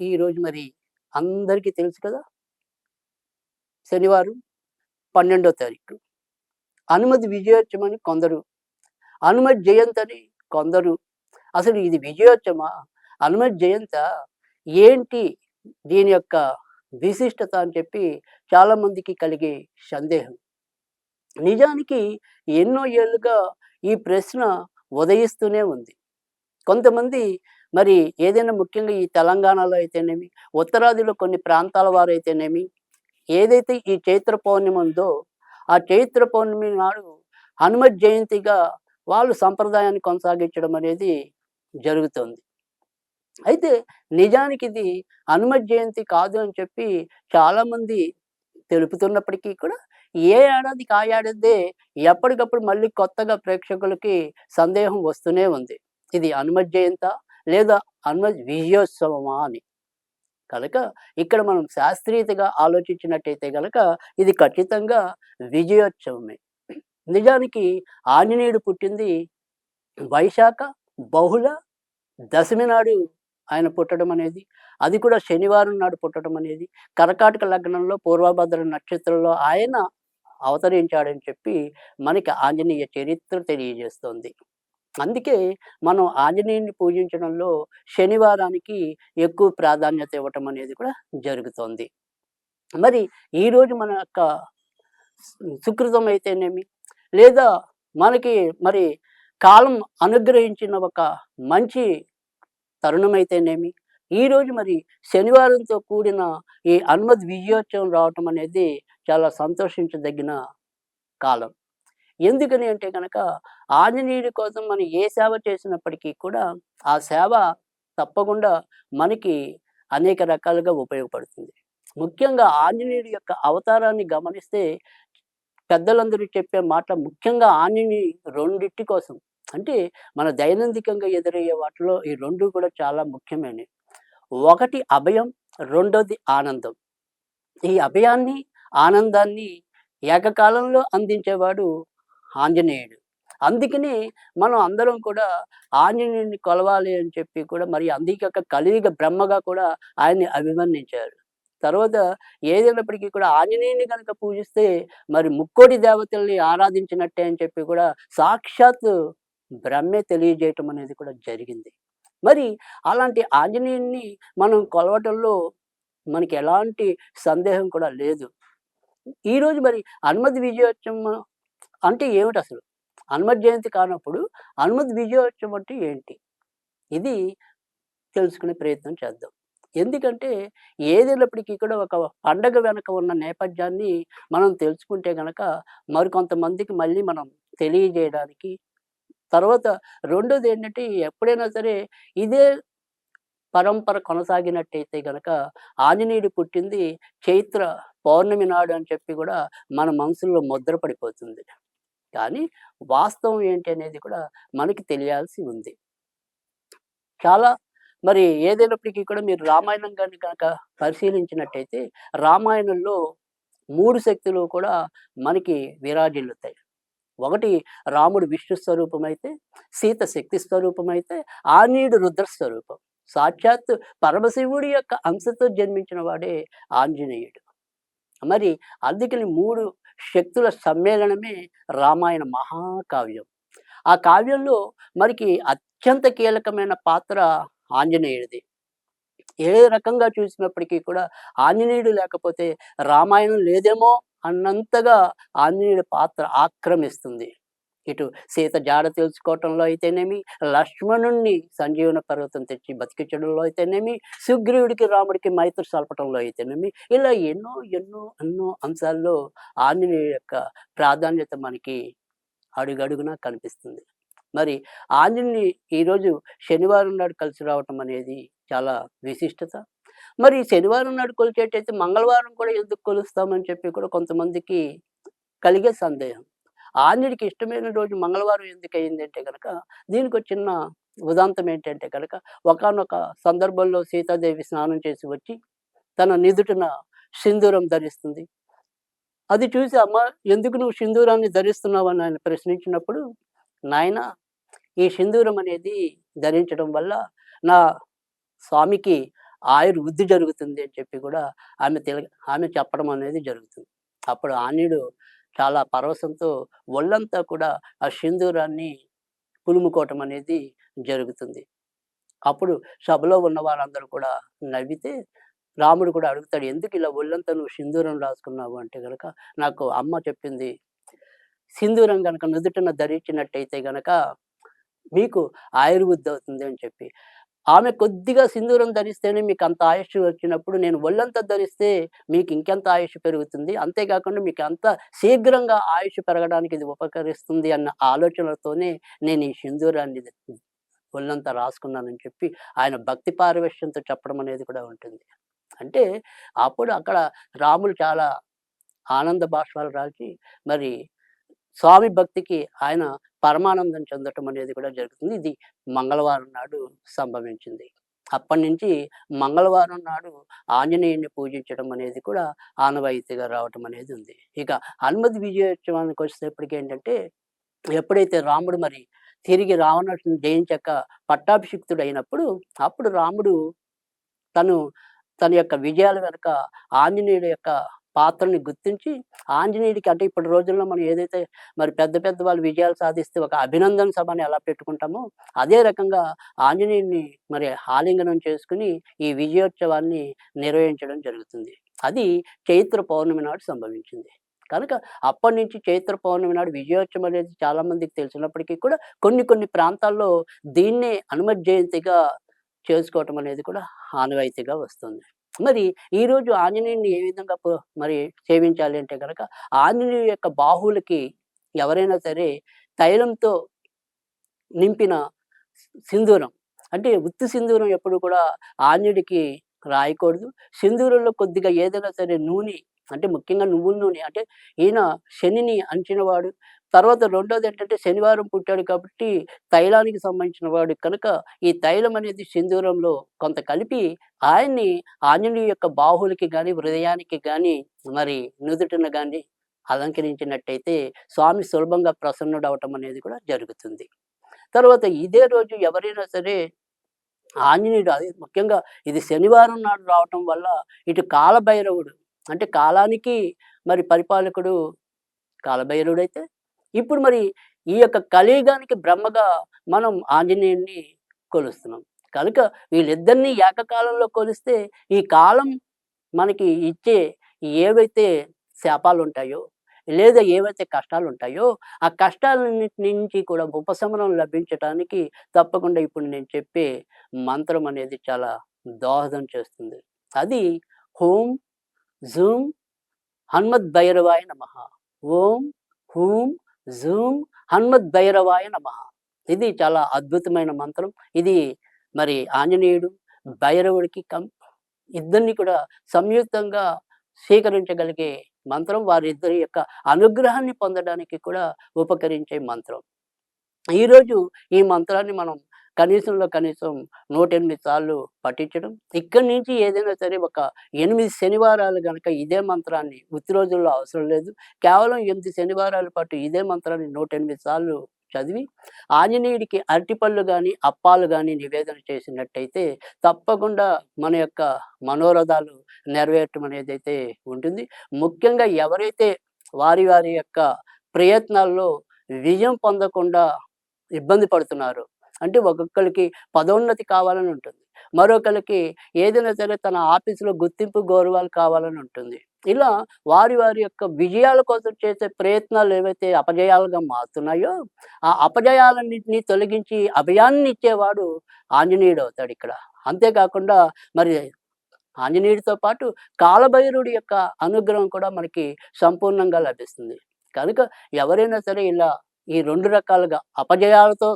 ఈరోజు మరి అందరికీ తెలుసు కదా? శనివారం పన్నెండో తారీఖు. హనుమతి విజయోత్సవం అని కొందరు అనుమతి జయంతి అని కొందరు. అసలు ఇది విజయోత్సవమా? అనుమతి జయంత ఏంటి? దీని యొక్క విశిష్టత అని చెప్పి చాలామందికి కలిగే సందేహం. నిజానికి ఎన్నో ఏళ్ళుగా ఈ ప్రశ్న ఉదయిస్తూనే ఉంది. కొంతమంది మరి ఏదైనా ముఖ్యంగా ఈ తెలంగాణలో అయితేనేమి ఉత్తరాదిలో కొన్ని ప్రాంతాల వారు అయితేనేమి ఏదైతే ఈ చైత్ర పౌర్ణమి ఉందో ఆ చైత్ర పౌర్ణమి నాడు హనుమత్ జయంతిగా వాళ్ళు సంప్రదాయాన్ని కొనసాగించడం అనేది జరుగుతుంది. అయితే నిజానికి ఇది హనుమత్ జయంతి కాదు అని చెప్పి చాలామంది తెలుపుతున్నప్పటికీ కూడా ఏ ఏడాదికి ఆ ఏడాదే ఎప్పటికప్పుడు మళ్ళీ కొత్తగా ప్రేక్షకులకి సందేహం వస్తూనే ఉంది. ఇది హనుమత్ జయంత లేదా హనుమత్ విజయోత్సవమా అని. కనుక ఇక్కడ మనం శాస్త్రీయతగా ఆలోచించినట్టయితే కనుక ఇది ఖచ్చితంగా విజయోత్సవమే. నిజానికి ఆంజనేయుడు పుట్టింది వైశాఖ బహుళ దశమి నాడు ఆయన పుట్టడం అనేది అది కూడా శనివారం నాడు పుట్టడం అనేది కర్కాటక లగ్నంలో పూర్వభద్ర నక్షత్రంలో ఆయన అవతరించాడని చెప్పి మనకి ఆంజనేయ చరిత్ర తెలియజేస్తుంది. అందుకే మనం ఆంజనేయుని పూజించడంలో శనివారానికి ఎక్కువ ప్రాధాన్యత ఇవ్వటం అనేది కూడా జరుగుతోంది. మరి ఈరోజు మన యొక్క సుకృతం అయితేనేమి? లేదా మనకి మరి కాలం అనుగ్రహించిన ఒక మంచి తరుణం అయితేనేమి? ఈరోజు మరి శనివారంతో కూడిన ఈ అనుమతి విజయోత్సవం రావటం అనేది చాలా సంతోషించదగిన కాలం. ఎందుకని అంటే కనుక ఆంజనేయుడి కోసం మనం ఏ సేవ చేసినప్పటికీ కూడా ఆ సేవ తప్పకుండా మనకి అనేక రకాలుగా ఉపయోగపడుతుంది. ముఖ్యంగా ఆంజనేయుడి యొక్క అవతారాన్ని గమనిస్తే పెద్దలందరూ చెప్పే మాట ముఖ్యంగా ఆంజనేయుడి రెండిటి కోసం. అంటే మన దైనందికంగా ఎదురయ్యే వాటిలో ఈ రెండు కూడా చాలా ముఖ్యమైనవి. ఒకటి అభయం రెండోది ఆనందం. ఈ అభయాన్ని ఆనందాన్ని ఏకకాలంలో అందించేవాడు ఆంజనేయుడు. అందుకని మనం అందరం కూడా ఆంజనేయుడిని కొలవాలి అని చెప్పి కూడా మరి అందుకే కలియుగ బ్రహ్మగా కూడా ఆయన్ని అభివర్ణించారు. తర్వాత ఏదైనప్పటికీ కూడా ఆంజనేయుని కనుక పూజిస్తే మరి ముక్కోటి దేవతల్ని ఆరాధించినట్టే అని చెప్పి కూడా సాక్షాత్ బ్రహ్మే తెలియజేయటం అనేది కూడా జరిగింది. మరి అలాంటి ఆంజనేయుని మనం కొలవటంలో మనకి ఎలాంటి సందేహం కూడా లేదు. ఈరోజు మరి అనుమతి విజయోత్సవం అంటే ఏమిటి అసలు? హనుమత్ జయంతి కానప్పుడు హనుమద్ విజయోత్సవం అంటే ఏంటి? ఇది తెలుసుకునే ప్రయత్నం చేద్దాం. ఎందుకంటే ఏదైనప్పటికీ కూడా ఒక పండగ వెనక ఉన్న నేపథ్యాన్ని మనం తెలుసుకుంటే గనక మరికొంతమందికి మళ్ళీ మనం తెలియజేయడానికి తర్వాత రెండోది ఏంటంటే ఎప్పుడైనా సరే ఇదే పరంపర కొనసాగినట్టయితే గనక ఆంజనేయుడు పుట్టింది చైత్ర పౌర్ణమి నాడు అని చెప్పి కూడా మన మనసుల్లో ముద్రపడిపోతుంది. కానీ వాస్తవం ఏంటి అనేది కూడా మనకి తెలియాల్సి ఉంది. చాలా మరి ఏదైనప్పటికీ కూడా మీరు రామాయణం కానీ కనుక పరిశీలించినట్టయితే రామాయణంలో మూడు శక్తులు కూడా మనకి విరాజిల్లుతాయి. ఒకటి రాముడు విష్ణు స్వరూపమైతే సీత శక్తి స్వరూపం అయితే ఆంజనేయుడు రుద్ర స్వరూపం. సాక్షాత్ పరమశివుడి యొక్క అంశతో జన్మించిన వాడే ఆంజనేయుడు. మరి అందుకని మూడు శక్తుల సమ్మేళనమే రామాయణ మహాకావ్యం. ఆ కావ్యంలో మనకి అత్యంత కీలకమైన పాత్ర ఆంజనేయుడిది. ఏ రకంగా చూసినప్పటికీ కూడా ఆంజనేయుడు లేకపోతే రామాయణం లేదేమో అన్నంతగా ఆంజనేయుడి పాత్ర ఆక్రమిస్తుంది. ఇటు సీత జాడ తెలుసుకోవటంలో అయితేనేమి లక్ష్మణుణ్ణి సంజీవన పర్వతం తెచ్చి బతికించడంలో అయితేనేమి సుగ్రీవుడికి రాముడికి మైత్రి సల్పటంలో అయితేనేమి ఇలా ఎన్నో ఎన్నో ఎన్నో అంశాల్లో ఆంజనేయుడి యొక్క ప్రాధాన్యత మనకి అడుగడుగునా కనిపిస్తుంది. మరి ఆంజనేయుని ఈరోజు శనివారం నాడు కలిసి రావటం అనేది చాలా విశిష్టత. మరి శనివారం నాడు కొలిచేటైతే మంగళవారం కూడా ఎందుకు కొలుస్తామని చెప్పి కూడా కొంతమందికి కలిగే సందేహం. ఆంజనేయుడికి ఇష్టమైన రోజు మంగళవారం ఎందుకు అయింది అంటే కనుక దీనికి ఒక చిన్న ఉదాంతం ఏంటంటే కనుక ఒకనొక సందర్భంలో సీతాదేవి స్నానం చేసి వచ్చి తన నిదుటిన సింధూరం ధరిస్తుంది. అది చూసి అమ్మ ఎందుకు నువ్వు సింధూరాన్ని ధరిస్తున్నావు? అని ఆయన ప్రశ్నించినప్పుడు నాయన ఈ సింధూరం అనేది ధరించడం వల్ల నా స్వామికి ఆయుర్వృద్ధి జరుగుతుంది అని చెప్పి కూడా ఆమె తెల ఆమె చెప్పడం అనేది జరుగుతుంది. అప్పుడు ఆన్యుడు చాలా పరవశంతో ఒళ్ళంతా కూడా ఆ సింధూరాన్ని పులుముకోవటం అనేది జరుగుతుంది. అప్పుడు సభలో ఉన్న వారందరూ కూడా నవ్వితే రాముడు కూడా అడుగుతాడు ఎందుకు ఇలా ఒళ్ళంతా నువ్వు సింధూరం రాసుకున్నావు? అంటే కనుక నాకు అమ్మ చెప్పింది సింధూరం కనుక నుదుటన ధరించినట్టయితే గనక మీకు ఆయుర్వృద్ధి అవుతుంది అని చెప్పి. ఆమె కొద్దిగా సింధూరం ధరిస్తేనే మీకు అంత ఆయుష్ వచ్చినప్పుడు నేను ఒళ్ళంతా ధరిస్తే మీకు ఇంకెంత ఆయుష్ పెరుగుతుంది. అంతేకాకుండా మీకు అంత శీఘ్రంగా ఆయుష్ పెరగడానికి ఇది ఉపకరిస్తుంది అన్న ఆలోచనలతోనే నేను ఈ సింధూరాన్ని ఒళ్ళంతా రాసుకున్నానని చెప్పి ఆయన భక్తి పారవేశ్యంతో చెప్పడం అనేది కూడా ఉంటుంది. అంటే అప్పుడు అక్కడ రాములు చాలా ఆనంద భాష్పాలు రాల్చి మరి స్వామి భక్తికి ఆయన పరమానందం చెందటం అనేది కూడా జరుగుతుంది. ఇది మంగళవారం నాడు సంభవించింది. అప్పటి నుంచి మంగళవారం నాడు ఆంజనేయుని పూజించడం అనేది కూడా ఆనవాయితీగా రావటం అనేది ఉంది. ఇక హనుమతి విజయోత్సవానికి వచ్చేటప్పటికి ఏంటంటే ఎప్పుడైతే రాముడు మరి తిరిగి రావణుడిని జయించక పట్టాభిషిక్తుడు అయినప్పుడు అప్పుడు రాముడు తను తన యొక్క విజయాల వెనుక ఆంజనేయుడి యొక్క పాత్రని గుర్తించి ఆంజనేయుడికి అంటే ఇప్పటి రోజుల్లో మనం ఏదైతే మరి పెద్ద పెద్ద వాళ్ళు విజయాలు సాధిస్తే ఒక అభినందన సభని ఎలా పెట్టుకుంటామో అదే రకంగా ఆంజనేయుడిని మరి ఆలింగనం చేసుకుని ఈ విజయోత్సవాన్ని నిర్వహించడం జరుగుతుంది. అది చైత్ర పౌర్ణమి నాడు సంభవించింది. కనుక అప్పటి నుంచి చైత్ర పౌర్ణమి నాడు విజయోత్సవం అనేది చాలా మందికి తెలిసినప్పటికీ కూడా కొన్ని కొన్ని ప్రాంతాల్లో దీన్నే హనుమత్ జయంతిగా చేసుకోవటం అనేది కూడా ఆనవాయితీగా వస్తుంది. మరి ఈరోజు ఆంజనేయుని ఏ విధంగా మరి సేవించాలి అంటే కనుక ఆంజనేయు యొక్క బాహువులకి ఎవరైనా సరే తైలంతో నింపిన సింధూరం. అంటే ఉత్తి సింధూరం ఎప్పుడు కూడా ఆంజనేయుడికి రాయకూడదు. సింధూరంలో కొద్దిగా ఏదైనా సరే నూనె అంటే ముఖ్యంగా నువ్వుల నూనె అంటే ఈయన శనిని అంచినవాడు. తర్వాత రెండోది ఏంటంటే శనివారం పుట్టాడు కాబట్టి తైలానికి సంబంధించిన వాడు. కనుక ఈ తైలం అనేది సింధూరంలో కొంత కలిపి ఆయన్ని ఆంజనేయ యొక్క బాహులకి కానీ హృదయానికి కానీ మరి నుదుటిన కానీ అలంకరించినట్టయితే స్వామి సులభంగా ప్రసన్నుడు అవటం అనేది కూడా జరుగుతుంది. తర్వాత ఇదే రోజు ఎవరైనా సరే ఆంజనేయుడు అది ముఖ్యంగా ఇది శనివారం నాడు రావటం వల్ల ఇటు కాలభైరవుడు అంటే కాలానికి మరి పరిపాలకుడు కాలభైరవుడు అయితే ఇప్పుడు మరి ఈ యొక్క కలియుగానికి బ్రహ్మగా మనం ఆంజనేయుని కొలుస్తున్నాం. కనుక వీళ్ళిద్దరినీ ఏకకాలంలో కొలిస్తే ఈ కాలం మనకి ఇచ్చే ఏవైతే శాపాలు ఉంటాయో లేదా ఏవైతే కష్టాలు ఉంటాయో ఆ కష్టాలన్నిటి నుంచి కూడా ఉపశమనం లభించడానికి తప్పకుండా ఇప్పుడు నేను చెప్పే మంత్రం అనేది చాలా దోహదం చేస్తుంది. అది హోం జూమ్ హనుమద్ భైరవాయ నమ. ఓం హూం జూమ్ హన్మద్ భైరవాయ నమ. ఇది చాలా అద్భుతమైన మంత్రం. ఇది మరి ఆంజనేయుడు భైరవుడికి కం ఇద్దరిని కూడా సంయుక్తంగా స్వీకరించగలిగే మంత్రం. వారిద్దరి యొక్క అనుగ్రహాన్ని పొందడానికి కూడా ఉపకరించే మంత్రం. ఈరోజు ఈ మంత్రాన్ని మనం కనీసంలో కనీసం నూట ఎనిమిది సార్లు పఠించడం. ఇక్కడి నుంచి ఏదైనా సరే ఒక ఎనిమిది శనివారాలు కనుక ఇదే మంత్రాన్ని ఉత్తి రోజుల్లో అవసరం లేదు. కేవలం ఎనిమిది శనివారాల పాటు ఇదే మంత్రాన్ని నూట ఎనిమిది సార్లు చదివి ఆంజనేయుడికి అరటిపళ్ళు కానీ అప్పాలు కానీ నివేదన చేసినట్టయితే తప్పకుండా మన యొక్క మనోరథాలు నెరవేరటం అనేది అయితే ఉంటుంది. ముఖ్యంగా ఎవరైతే వారి వారి యొక్క ప్రయత్నాల్లో విజయం పొందకుండా ఇబ్బంది పడుతున్నారు అంటే ఒక్కొక్కరికి పదోన్నతి కావాలని ఉంటుంది. మరొకరికి ఏదైనా సరే తన ఆఫీసులో గుర్తింపు గౌరవాలు కావాలని ఉంటుంది. ఇలా వారి వారి యొక్క విజయాల కోసం చేసే ప్రయత్నాలు ఏవైతే అపజయాలుగా మారుతున్నాయో ఆ అపజయాలన్నింటినీ తొలగించి అభయాన్ని ఇచ్చేవాడు ఆంజనేయుడు అవుతాడు ఇక్కడ. అంతేకాకుండా మరి ఆంజనేయుడితో పాటు కాలభైరుడి యొక్క అనుగ్రహం కూడా మనకి సంపూర్ణంగా లభిస్తుంది. కనుక ఎవరైనా సరే ఇలా ఈ రెండు రకాలుగా అపజయాలతో